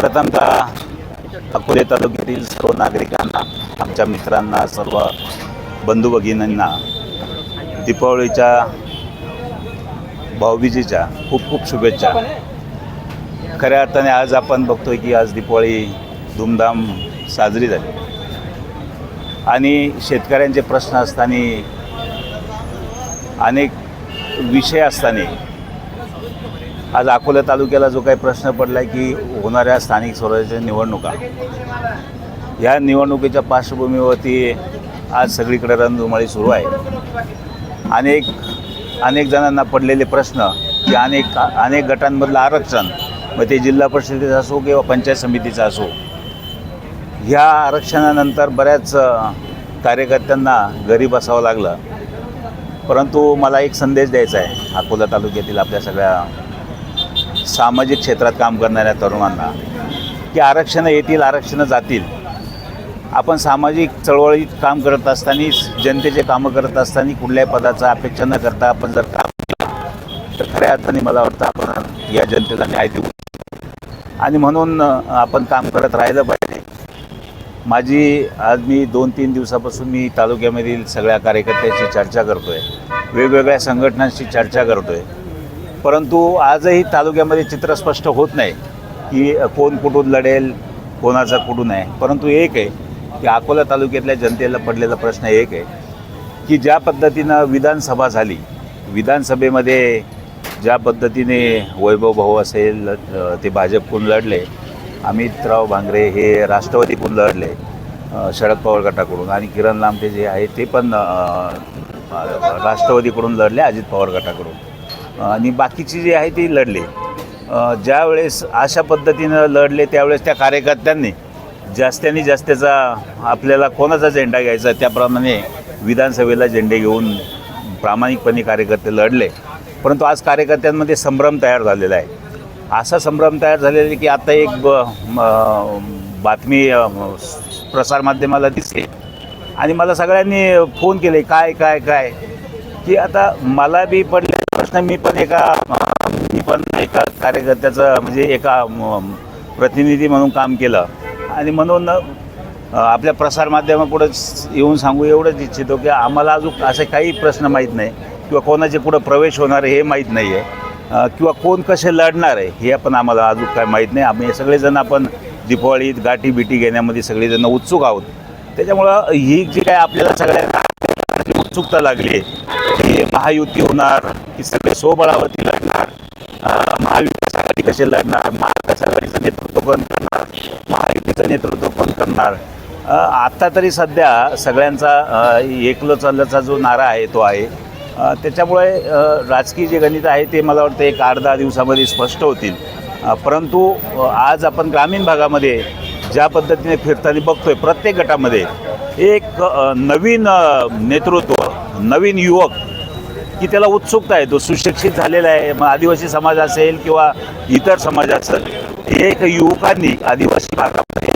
प्रथमतः अकोले तालुक्यातील सर्व नागरिकांना आमच्या मित्रांना सर्व बंधू भगिनींना दीपावलीच्या भाऊबीजेच्या खूप खूप शुभेच्छा. खऱ्या अर्थाने आज आपण बघतोय की आज दीपावळी धूमधाम साजरी झाली. आणि शेतकऱ्यांचे प्रश्न असताना अनेक विषय असताना आज अकोला तालुक्याला जो काही प्रश्न पडला आहे की होणाऱ्या स्थानिक स्वराज्याच्या निवडणुका या निवडणुकीच्या पार्श्वभूमीवरती आज सगळीकडे रणधुमाळी सुरू आहे. अनेक अनेक जणांना पडलेले प्रश्न की अनेक अनेक गटांमधलं आरक्षण मग ते जिल्हा परिषदेचं असो किंवा पंचायत समितीचं असो ह्या आरक्षणानंतर बऱ्याच कार्यकर्त्यांना घरी बसावं लागलं. परंतु मला एक संदेश द्यायचा आहे अकोला तालुक्यातील आपल्या सगळ्या सामाजिक क्षेत्रात काम करणाऱ्या तरुणांना की आरक्षणं येतील आरक्षणं जातील. आपण सामाजिक चळवळीत काम करत असताना जनतेचे कामं करत असताना कुठल्याही पदाचा अपेक्षा न करता आपण जर काम केलं तर खऱ्या अर्थाने मला वाटतं आपण या जनतेला न्याय देऊ. आणि म्हणून आपण काम करत राहिलं पाहिजे. माझी आज मी दोन तीन दिवसापासून मी तालुक्यामधील सगळ्या कार्यकर्त्यांशी चर्चा करतो आहे वेगवेगळ्या संघटनांशी चर्चा करतो आहे परंतु आजही तालुक्यामध्ये चित्र स्पष्ट होत नाही की कोण कुठून लढेल कोणाचा कुठून आहे. परंतु एक आहे की अकोला तालुक्यातल्या जनतेला पडलेला प्रश्न एक आहे की ज्या पद्धतीनं विधानसभा झाली विधानसभेमध्ये ज्या पद्धतीने वैभव भाऊ असेल ते भाजपकडून लढले अमितराव भांगरे हे राष्ट्रवादीकडून लढले शरद पवार गटाकडून आणि किरण लांबटे जे आहे ते पण राष्ट्रवादीकडून लढले अजित पवार गटाकडून. आणि बाकीची जी आहे ती लढली. ज्यावेळेस अशा पद्धतीनं लढले त्यावेळेस त्या कार्यकर्त्यांनी जास्त्याने जास्तीचा आपल्याला कोणाचा झेंडा घ्यायचा त्याप्रमाणे विधानसभेला झेंडे घेऊन प्रामाणिकपणे कार्यकर्ते लढले. परंतु आज कार्यकर्त्यांमध्ये संभ्रम तयार झालेला आहे. असा संभ्रम तयार झालेला आहे की आता एक ब- म- बातमी प्रसारमाध्यमाला दिसली. आणि मला सगळ्यांनी फोन केले काय काय काय? की आता मला बी पडले प्रश्न मी पण एका मी पण एका कार्यकर्त्याचं म्हणजे एका प्रतिनिधी म्हणून काम केलं. आणि म्हणून आपल्या प्रसारमाध्यमापुढं येऊन सांगू एवढंच इच्छितो की आम्हाला अजून असे काही प्रश्न माहीत नाही किंवा कोणाचे कुठं प्रवेश होणार आहे हे माहीत नाही आहे किंवा कोण कसे लढणार आहे हे पण आम्हाला अजून काय माहीत नाही. आम्ही सगळेजण आपण दिपावळीत गाठी बिटी घेण्यामध्ये सगळेजण उत्सुक आहोत. त्याच्यामुळं ही जी काय आपल्याला सगळ्या उत्सुकता लागली आहे म्हणजे महायुती होणार की सगळे स्वबळावरती लढणार महाविकास आघाडी कसे लढणार महाविकास आघाडीचं नेतृत्व कोण करणार महायुतीचं नेतृत्व कोण करणार? आत्ता तरी सध्या सगळ्यांचा एकलो चालल्याचा जो नारा आहे तो आहे. त्याच्यामुळे राजकीय जे गणित आहे ते मला वाटतं एक आठ दहा दिवसामध्ये स्पष्ट होतील. परंतु आज आपण ग्रामीण भागामध्ये ज्या पद्धतीने फिरताना बघतोय प्रत्येक गटामध्ये एक नवीन नेतृत्व नवीन युवक की त्याला उत्सुकता आहे तो सुशिक्षित झालेला आहे मग आदिवासी समाज असेल किंवा इतर समाज असेल एक युवकांनी आदिवासी भागामध्ये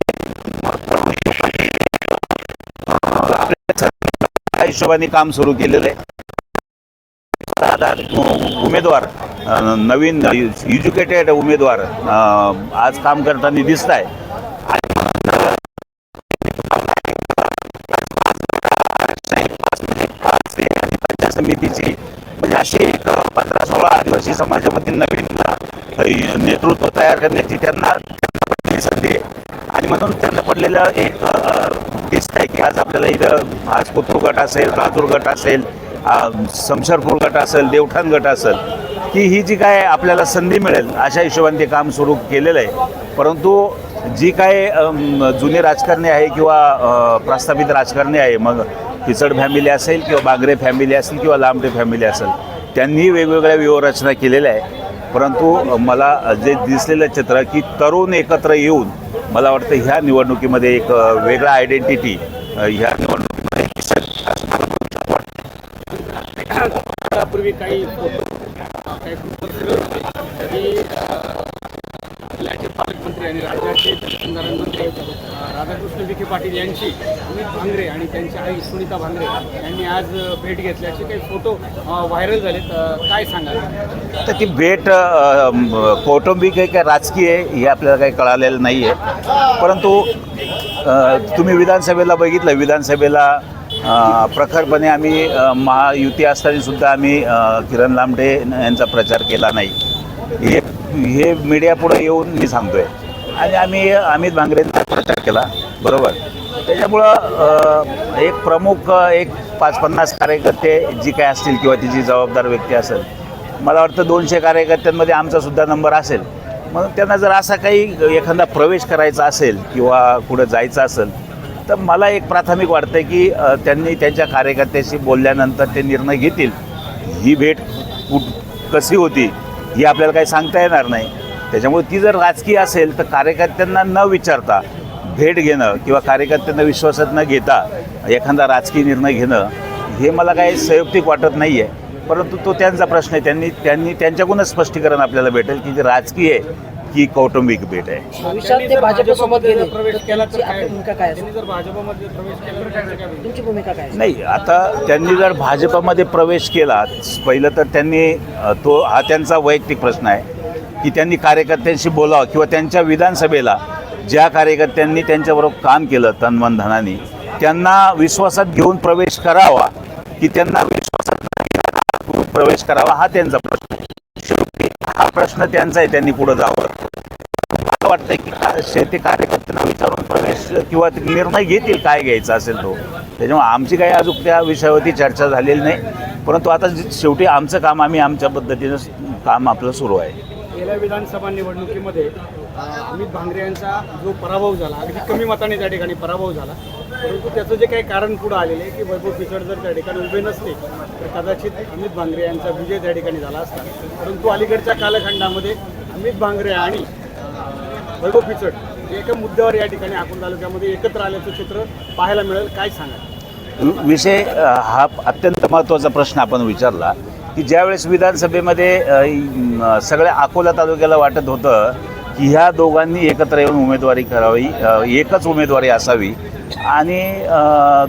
त्या हिशोबाने काम सुरू केलेलं आहे. उमेदवार नवीन एज्युकेटेड उमेदवार आज काम करताना दिसत आहे आदिवासी समाजामध्ये नवीन नेतृत्व तयार करण्याची त्यांना संधी आहे. आणि म्हणून त्यांना पडलेलं एक दिसत आहे की आज आपल्याला इथं आज कोथरू गट असेल लातूर गट असेल शमशरपूर गट असेल देवठाण गट असेल की ही जी काय आपल्याला संधी मिळेल अशा हिशोबाने ते काम सुरू केलेलं आहे. परंतु जी काय जुने राजकारणी आहे किंवा प्रस्थापित राजकारणी आहे मग किचड फॅमिली असेल किंवा बागरे फॅमिली असेल किंवा लांबडे फॅमिली असेल त्यांनी वेगवेगळ्या व्यूहरचना केलेल्या आहे परंतु मला जे दिसलेलं चित्र की तरुण एकत्र येऊन मला वाटतं ह्या निवडणुकीमध्ये एक वेगळा आयडेंटिटी ह्या निवडणुकीमध्ये काही काही पालकमंत्री आणि राज्याचे मंत्री राधाकृष्ण विखे पाटील यांची अमित भांगरे आणि त्यांची आई सुनीता भांगरे यांनी आज भेट घेतल्याचे काही फोटो व्हायरल झाले काय सांगाल? तर ती भेट कौटुंबिक आहे का राजकीय आहे हे आपल्याला काही कळालेलं नाही आहे परंतु तुम्ही विधानसभेला बघितलं विधानसभेला प्रखरपणे आम्ही महायुती असतानासुद्धा आम्ही किरण लांबडे यांचा प्रचार केला नाही. हे हे मीडियापुढे येऊन मी सांगतोय. आणि आम्ही अमित भांगरेंचा प्रचार केला. बरोबर. त्याच्यामुळं एक प्रमुख एक पाच पन्नास कार्यकर्ते जी काय असतील किंवा तिची जबाबदार व्यक्ती असेल मला वाटतं दोनशे कार्यकर्त्यांमध्ये आमचा सुद्धा नंबर असेल. म्हणून त्यांना जर असा काही एखादा प्रवेश करायचा असेल किंवा कुठं जायचं असेल तर मला एक प्राथमिक वाटतं की त्यांनी त्यांच्या कार्यकर्त्याशी बोलल्यानंतर ते निर्णय घेतील. ही भेट कुठ कशी होती ही आपल्याला काही सांगता येणार नाही. त्याच्यामुळे ती जर राजकीय असेल तर कार्यकर्त्यांना न विचारता भेट घेणं किंवा कार्यकर्त्यांना विश्वासात न घेता एखादा राजकीय निर्णय घेणं हे मला काही संयुक्तिक वाटत नाही आहे. परंतु तो त्यांचा प्रश्न आहे. त्यांनी त्यांनी त्यांच्याकडूनच स्पष्टीकरण आपल्याला भेटेल की ते राजकीय आहे की कौटुंबिक भेट आहे. नाही आता त्यांनी जर भाजपमध्ये प्रवेश केला पहिलं तर त्यांनी तो हा त्यांचा वैयक्तिक प्रश्न आहे. की त्यांनी कार्यकर्त्यांशी बोलावं किंवा त्यांच्या विधानसभेला ज्या कार्यकर्त्यांनी त्यांच्याबरोबर काम केलं तनमन धनानी त्यांना विश्वासात घेऊन प्रवेश करावा की त्यांना विश्वासात प्रवेश करावा हा त्यांचा प्रश्न शेवटी हा प्रश्न त्यांचा आहे त्यांनी पुढे जावं. मला वाटतं की शेती कार्यकर्त्यांना विचारून प्रवेश किंवा निर्णय घेतील काय घ्यायचा असेल तो. त्याच्यामुळे आमची काही अजून त्या विषयावरती चर्चा झालेली नाही. परंतु आता शेवटी आमचं काम आम्ही आमच्या पद्धतीनं काम आपलं सुरू आहे. गेल्या विधानसभा निवडणुकीमध्ये अमित भांगरे यांचा जो पराभव झाला अगदी कमी मताने त्या ठिकाणी पराभव झाला. परंतु त्याचं जे काही कारण पुढं आलेलं आहे की वैभव पिचड जर त्या ठिकाणी उभे नसते तर कदाचित अमित भांगरे यांचा विजय त्या ठिकाणी झाला असता. परंतु अलीकडच्या कालखंडामध्ये अमित भांगरे आणि वैभव पिचड एका मुद्द्यावर या ठिकाणी अकोला तालुक्यामध्ये एकत्र आल्याचं चित्र पाहायला मिळेल. काय सांगा विषय हा अत्यंत महत्त्वाचा प्रश्न आपण विचारला. की ज्यावेळेस विधानसभेमध्ये सगळ्या अकोला तालुक्याला वाटत होतं की ह्या दोघांनी एकत्र येऊन उमेदवारी करावी एकच उमेदवारी असावी आणि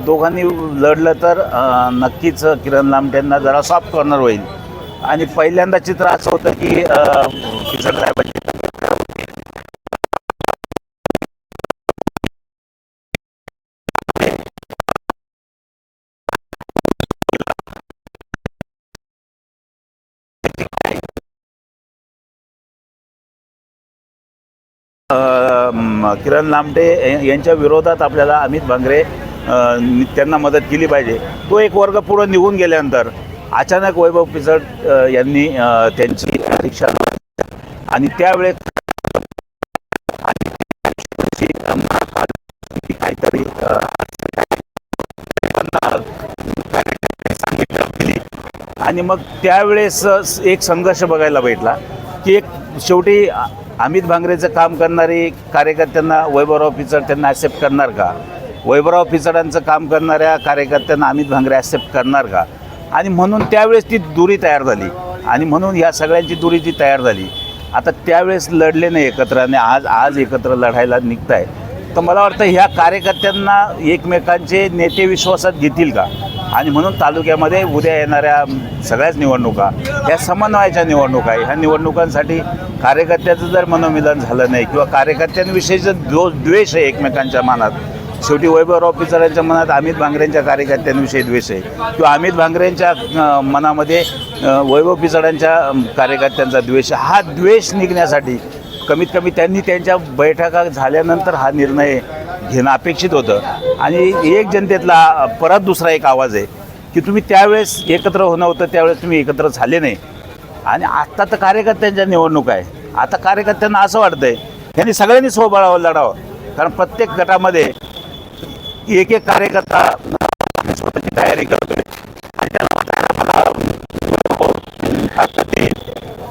दोघांनी लढलं तर नक्कीच किरण लामटेंना जरा सॉफ्ट कॉर्नर होईल. आणि पहिल्यांदा चित्र असं होतं की किसन साहेबांची किरण लामटे यांच्या विरोधात आपल्याला अमित भांगरे त्यांना मदत केली पाहिजे. तो एक वर्ग पुढं निघून गेल्यानंतर अचानक वैभव पिचड यांनी त्यांची परीक्षा आणि त्यावेळेस काहीतरी आणि मग त्यावेळेस एक संघर्ष बघायला भेटला की एक शेवटी अमित भांगरेचं काम करणारी कार्यकर्त्यांना वैभवराव पिचड त्यांना ॲक्सेप्ट करणार का? वैभवराव पिचडांचं काम करणाऱ्या कार्यकर्त्यांना अमित भांगरे ॲक्सेप्ट करणार का? आणि म्हणून त्यावेळेस ती दुरी तयार झाली. आणि म्हणून ह्या सगळ्यांची दुरी ती तयार झाली. आता त्यावेळेस लढले नाही एकत्र आणि आज आज एकत्र लढायला निघताय. तर मला वाटतं ह्या कार्यकर्त्यांना एकमेकांचे नेते विश्वासात घेतील का? आणि म्हणून तालुक्यामध्ये उद्या येणाऱ्या सगळ्याच निवडणुका ह्या समन्वयाच्या निवडणुका आहे. ह्या निवडणुकांसाठी कार्यकर्त्याचं जर मनोमिलन झालं नाही किंवा कार्यकर्त्यांविषयी जर दो द्वेष आहे एकमेकांच्या मनात शेवटी वैभवराव पिचरांच्या मनात अमित भांगरेंच्या कार्यकर्त्यांविषयी द्वेष आहे. किंवा अमित भांगरेंच्या मनामध्ये वैभव पिचडांच्या कार्यकर्त्यांचा द्वेष आहे. हा द्वेष निघण्यासाठी कमीत कमी त्यांनी त्यांच्या बैठका झाल्यानंतर हा निर्णय घेणं अपेक्षित होतं. आणि एक जनतेतला परत दुसरा एक आवाज आहे की तुम्ही त्यावेळेस एकत्र होणं होतं त्यावेळेस तुम्ही एकत्र झाले नाही. आणि आत्ता तर कार्यकर्त्यांच्या निवडणूक आहे. आता कार्यकर्त्यांना असं वाटतंय यांनी सगळ्यांनी स्वबळावर लढावं कारण प्रत्येक गटामध्ये एक एक कार्यकर्ता स्वतःची तयारी करतोय.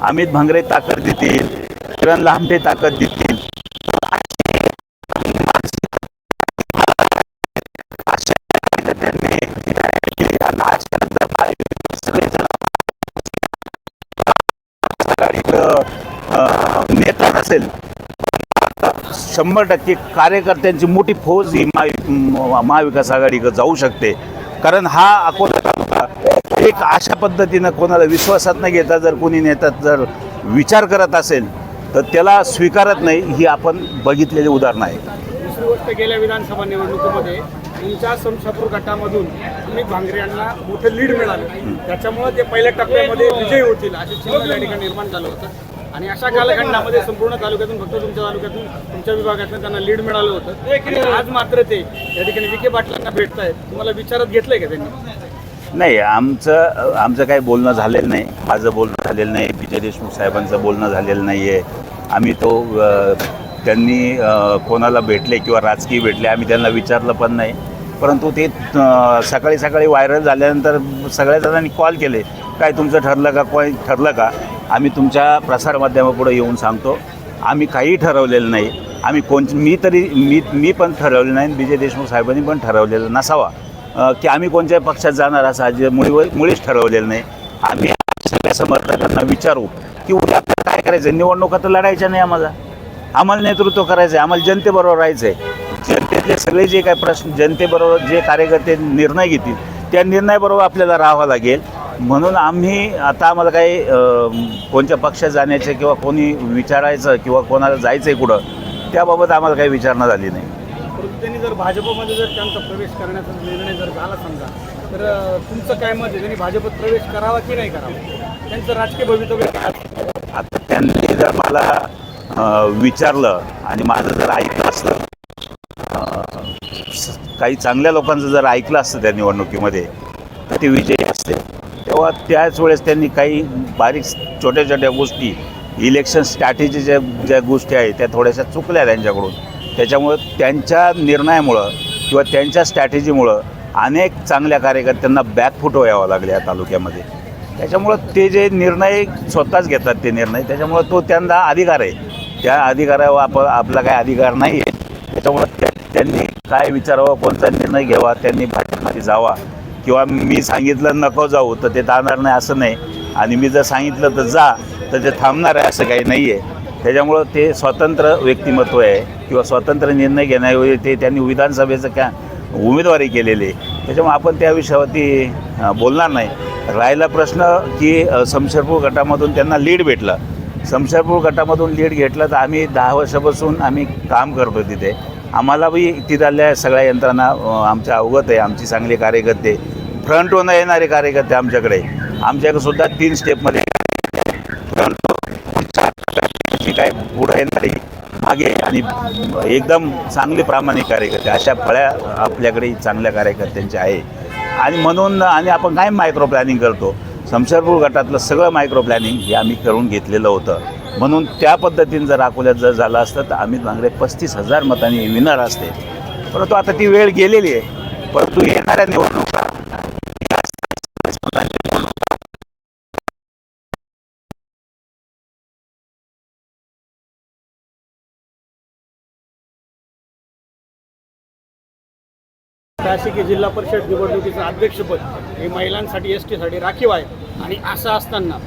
अमित भांगरे ताकद देतील किरण लांबटे ताकद देतील. नेता नसेल शंभर टक्के कार्यकर्त्यांची मोठी फौज ही महा महाविकास आघाडीकडे जाऊ शकते. कारण हा अकोला तालुका एक अशा पद्धतीनं कोणाला विश्वासात न घेता जर कोणी नेता जर विचार करत असेल तर त्याला स्वीकारत नाही ही आपण बघितलेली उदाहरणं आहे दुसरी गोष्ट गेल्या विधानसभा निवडणुकीमध्ये तुमच्या समशापूर गटामधून अमित भांगरे यांना मोठं लीड मिळालं. त्याच्यामुळे ते पहिल्या टप्प्यामध्ये विजयी होतील असे चिन्ह त्या ठिकाणी निर्माण झालं होतं. आणि अशा कालखंडामध्ये संपूर्ण तालुक्यातून फक्त तुमच्या तालुक्यातून तुमच्या विभागातून त्यांना लीड मिळालं होतं. आज मात्र ते या ठिकाणी विखे पाटलांना भेटत आहेत तुम्हाला विचारात घेतलंय का त्यांनी? नाही आमचं आमचं काही बोलणं झालेलं नाही. माझं बोलणं झालेलं नाही. विजय देशमुख साहेबांचं बोलणं झालेलं नाही आहे आम्ही तो त्यांनी कोणाला भेटले किंवा राजकीय भेटले आम्ही त्यांना विचारलं पण नाही. परंतु ते सकाळी सकाळी व्हायरल झाल्यानंतर सगळ्या जणांनी कॉल केले. काय तुमचं ठरलं का? कोणी ठरलं का? आम्ही तुमच्या प्रसारमाध्यमापुढे येऊन सांगतो. आम्ही काहीही ठरवलेलं नाही. आम्ही कोण मी तरी मी मी पण ठरवलं नाही. विजय देशमुख साहेबांनी पण ठरवलेलं नसावा. की आम्ही कोणत्या पक्षात जाणार असं आज मुळी मुळीच ठरवलेलं नाही. आम्ही सगळ्या समर्थकांना विचारू की उद्या काय करायचं निवडणुका तर लढायच्या नाही आम्हाला. आम्हाला नेतृत्व करायचं आहे आम्हाला जनतेबरोबर राहायचं आहे जनतेतले सगळे जे काही प्रश्न जनतेबरोबर जे कार्यकर्ते निर्णय घेतील त्या निर्णयाबरोबर आपल्याला राहावं लागेल. म्हणून आम्ही आता आम्हाला काही कोणत्या पक्षात जाण्याचे किंवा कोणी विचारायचं किंवा कोणाला जायचं आहे कुठं त्याबाबत आम्हाला काही विचारणा झाली नाही. त्यांनी जर भाजपमध्ये जर त्यांचा प्रवेश करण्याचा निर्णय जर झाला समजा तर तुमचं काय मत आहे? त्यांनी भाजपत प्रवेश करावा की नाही करावा? त्यांचं राजकीय भवितव्य काय? आता त्यांनी जर मला विचारलं आणि माझं जर ऐकलं काही चांगल्या लोकांचं जर ऐकलं असतं त्या निवडणुकीमध्ये तर ते विजयी असते. तेव्हा त्याच वेळेस त्यांनी काही बारीक छोट्या छोट्या गोष्टी इलेक्शन स्ट्रॅटेजी ज्या ज्या गोष्टी आहेत त्या थोड्याशा चुकल्या त्यांच्याकडून. त्याच्यामुळं त्यांच्या निर्णयामुळं किंवा त्यांच्या स्ट्रॅटेजीमुळं अनेक चांगल्या कार्यकर्त्यांना बॅकफुट व्हावं लागले या तालुक्यामध्ये. त्याच्यामुळं ते जे निर्णय स्वतःच घेतात ते निर्णय त्याच्यामुळं तो त्यांना अधिकार आहे. त्या अधिकारावर आप आपला काय अधिकार नाही आहे त्याच्यामुळं त्या त्यांनी काय विचारावं कोणता निर्णय घ्यावा त्यांनी भाजपमध्ये जावा. किंवा मी सांगितलं नको जाऊ तर ते जाणार नाही असं नाही. आणि मी जर सांगितलं तर जा तर ते थांबणार आहे असं काही नाही आहे त्याच्यामुळं ते स्वतंत्र व्यक्तिमत्व आहे किंवा स्वतंत्र निर्णय घेण्याऐवजी ते त्यांनी विधानसभेचं क्या उमेदवारी केलेली आहे. त्याच्यामुळे आपण त्या विषयावरती बोलणार नाही. राहिला प्रश्न की अ, शमशेरपूर गटामधून त्यांना लीड भेटलं. शमशेरपूर गटामधून लीड घेतलं तर आम्ही दहा वर्षापासून आम्ही काम करतो तिथे. आम्हाला बी तिथल्या सगळ्या यंत्रणा आमच्या अवगत आहे आमची चांगले कार्यकर्ते. फ्रंटवरनं येणारे कार्यकर्ते आमच्याकडे. आमच्याकडे सुद्धा तीन स्टेपमध्ये फ्रंट काय पुढे येणारी मागे आणि एकदम चांगले प्रामाणिक कार्यकर्ते. अशा फळ्या आपल्याकडे चांगल्या कार्यकर्त्यांच्या आहे. आणि म्हणून आणि आपण काय मायक्रो प्लॅनिंग करतो? समशरपूर गटातलं सगळं मायक्रो प्लॅनिंग हे आम्ही करून घेतलेलं होतं. म्हणून त्या पद्धतीनं जर अकोल्यात जर झालं असतं तर अमित भांगरे पस्तीस हजार मतांनी विनर असते. परंतु आता ती वेळ गेलेली आहे. परंतु येणाऱ्या निवडणुका शासकीय जिल्हा परिषद निवडणुकीचं अध्यक्षपद हे महिलांसाठी एस टीसाठी राखीव आहे. आणि असं असताना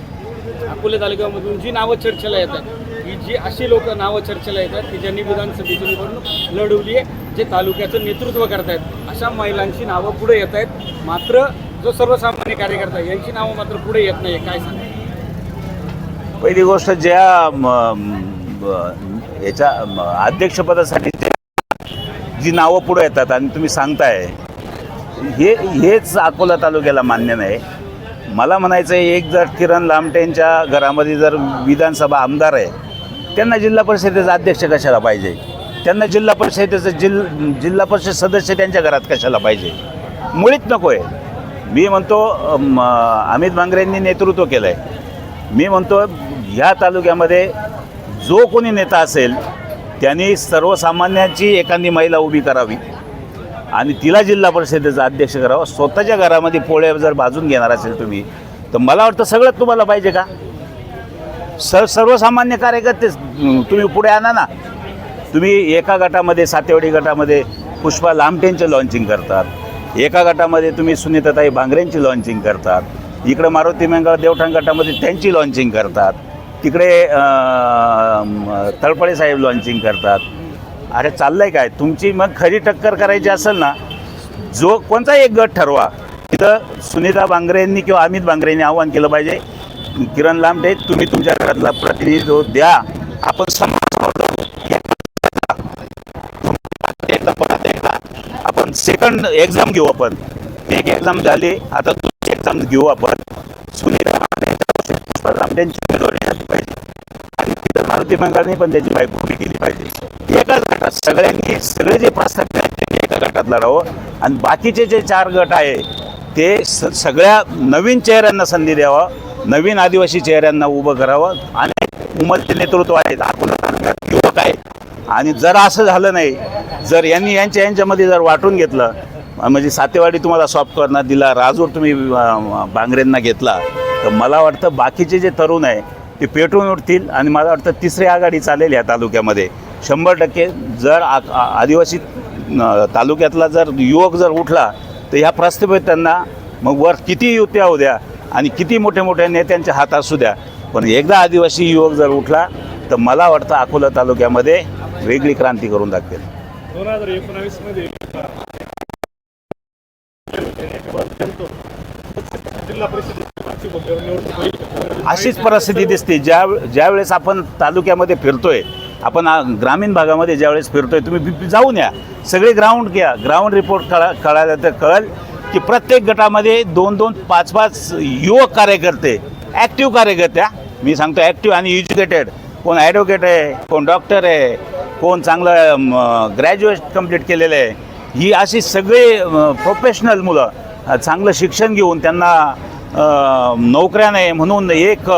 अकोले तालुक्यामधून जी नावं चर्चेला येतात ही जी अशी लोक नावं चर्चेला येतात की ज्यांनी विधानसभेची निवडणूक लढवली आहे जे तालुक्याचं नेतृत्व करतायत अशा महिलांची नावं पुढे येत आहेत मात्र जो सर्वसामान्य कार्यकर्ता यांची नावं मात्र पुढे येत नाही काय सांगा पहिली गोष्ट ज्या याच्या अध्यक्षपदासाठी जी नावं पुढे येतात आणि तुम्ही सांगताय हे हेच अकोला तालुक्याला मान्य नाही. मला म्हणायचं आहे एक जर किरण लामटेंच्या घरामध्ये जर विधानसभा आमदार आहे त्यांना जिल्हा परिषदेचा अध्यक्ष कशाला पाहिजे? त्यांना जिल्हा परिषदेचं जिल जिल्हा परिषद सदस्य त्यांच्या घरात कशाला पाहिजे? मुळीच नको आहे. मी म्हणतो अमित भांगरेंनी नेतृत्व केलं आहे मी म्हणतो ह्या तालुक्यामध्ये जो कोणी नेता असेल त्यांनी सर्वसामान्यांची एखादी महिला उभी करावी. आणि तिला जिल्हा परिषदेचा अध्यक्ष करावा. स्वतःच्या घरामध्ये पोळ्या जर भाजून घेणार असेल तुम्ही तर मला वाटतं सगळं तुम्हाला पाहिजे का? सर सर्वसामान्य कार्यकर्तेच तुम्ही पुढे आणा ना. तुम्ही एका गटामध्ये सातेवाडी गटामध्ये पुष्पा लामटेंचे लॉन्चिंग करतात. एका गटामध्ये तुम्ही सुनीताताई भांगरेंची लॉन्चिंग करतात. इकडे मारुती मेंगाव देवठाण गटामध्ये त्यांची लॉन्चिंग करतात. तिकडे तळपळे तळपडे साहेब लॉन्चिंग करतात. अरे चाललंय काय? तुमची मग खरी टक्कर करायची असेल ना जो कोणता एक गट ठरवा. तिथं सुनीता बांगरेंनी किंवा अमित बांगरेंनी आव्हान केलं पाहिजे. किरण लांबटे तुम्ही तुमच्या घरातला प्रतिनिधित्व द्या. आपण समाज आपण सेकंड एक्झाम घेऊ आपण. एक एक्झाम झाली आता दुसरी एक्झाम घेऊ आपण. सुनीता लांबटेंची उमेदवारी झाली पाहिजे. आणि तिथं मारुती मंगळाने पण त्याची बायको उभी केली पाहिजे. एकाच गटात सगळ्यांनी सगळे जे पाच प्रस्तावित आहेत त्यांनी एका गटात लढावं. आणि बाकीचे जे चार गट आहे ते स सगळ्या नवीन चेहऱ्यांना संधी द्यावा नवीन आदिवासी चेहऱ्यांना उभं करावं. अनेक उमलते नेतृत्व आहेत अकोला तालुक्यात युवक आहेत आणि जर असं झालं नाही जर यांनी यांच्या यांच्यामध्ये जर वाटून घेतलं म्हणजे सातेवाडी तुम्हाला सॉफ्टवेअरना दिला राजूर तुम्ही बांगरेंना घेतला तर मला वाटतं बाकीचे जे तरुण आहे ते पेटून उठतील आणि मला वाटतं तिसरी आघाडी चालेल या तालुक्यामध्ये. शंभर टक्के जर आ आदिवासी तालुक्यातला जर युवक जर उठला तर ह्या प्रस्थापित त्यांना मग वर किती युत्या होऊ द्या आणि किती मोठ्या मोठ्या नेत्यांच्या हात असू द्या. पण एकदा आदिवासी युवक जर उठला तर मला वाटतं अकोला तालुक्यामध्ये वेगळी क्रांती करून दाखवेल. दोन हजार एकोणावीसमध्ये मध्ये जिल्हा परिषद निवडणूक होईल अशीच परिस्थिती दिसते. ज्या ज्या वेळेस आपण तालुक्यामध्ये फिरतोय आपण ग्रामीण भागामध्ये ज्यावेळेस फिरतोय तुम्ही जाऊन या. सगळे ग्राउंड घ्या. ग्राउंड रिपोर्ट कळा कळायला तर कळेल की प्रत्येक गटामध्ये दोन दोन पाच पाच युवक कार्यकर्ते ॲक्टिव्ह कार्यकर्ते मी सांगतो ॲक्टिव्ह आणि एज्युकेटेड कोण ॲडव्होकेट आहे कोण डॉक्टर आहे कोण चांगलं ग्रॅज्युएट कंप्लीट केलेलं आहे. ही अशी सगळे प्रोफेशनल मुलं चांगलं शिक्षण घेऊन त्यांना नोकऱ्या नाही म्हणून एक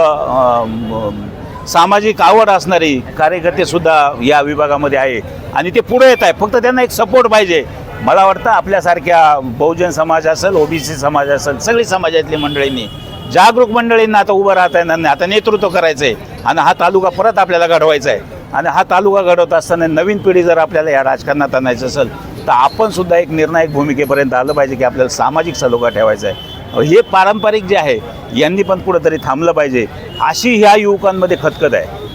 सामाजिक आवड असणारी कार्यकर्तेसुद्धा या विभागामध्ये आहे. आणि ते पुढे येत आहे फक्त त्यांना एक सपोर्ट पाहिजे. मला वाटतं आपल्यासारख्या बहुजन समाज असेल ओबीसी समाज असेल सगळी समाजातली मंडळींनी जागरूक मंडळींना आता उभं राहता येणार नाही. आता नेतृत्व करायचं आहे आणि हा तालुका परत आपल्याला घडवायचा आहे आणि हा तालुका घडवत असताना नवीन पिढी जर आपल्याला या राजकारणात आणायचं असेल तर आपण सुद्धा एक निर्णायक भूमिकेपर्यंत आलं पाहिजे की आपल्याला सामाजिक सलोखा ठेवायचा आहे हे पारंपरिक जे आहे यांनी पण कुठंतरी थांबलं पाहिजे. अशी ह्या युवकांमध्ये खतखत आहे.